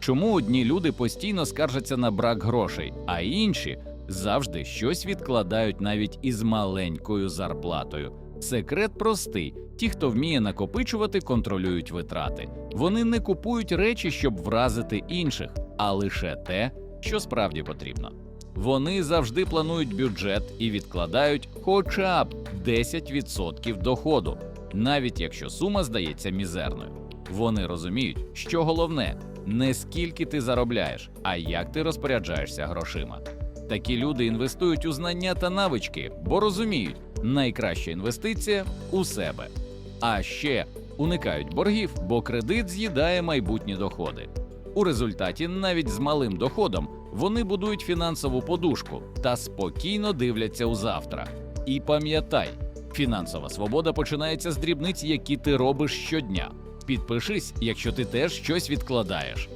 Чому одні люди постійно скаржаться на брак грошей, а інші завжди щось відкладають навіть із маленькою зарплатою? Секрет простий: ті, хто вміє накопичувати, контролюють витрати. Вони не купують речі, щоб вразити інших, а лише те, що справді потрібно. Вони завжди планують бюджет і відкладають хоча б 10% доходу, навіть якщо сума здається мізерною. Вони розуміють, що головне не скільки ти заробляєш, а як ти розпоряджаєшся грошима. Такі люди інвестують у знання та навички, бо розуміють, найкраща інвестиція у себе. А ще уникають боргів, бо кредит з'їдає майбутні доходи. У результаті, навіть з малим доходом, вони будують фінансову подушку та спокійно дивляться у завтра. І пам'ятай, фінансова свобода починається з дрібниць, які ти робиш щодня. Підпишись, якщо ти теж щось відкладаєш.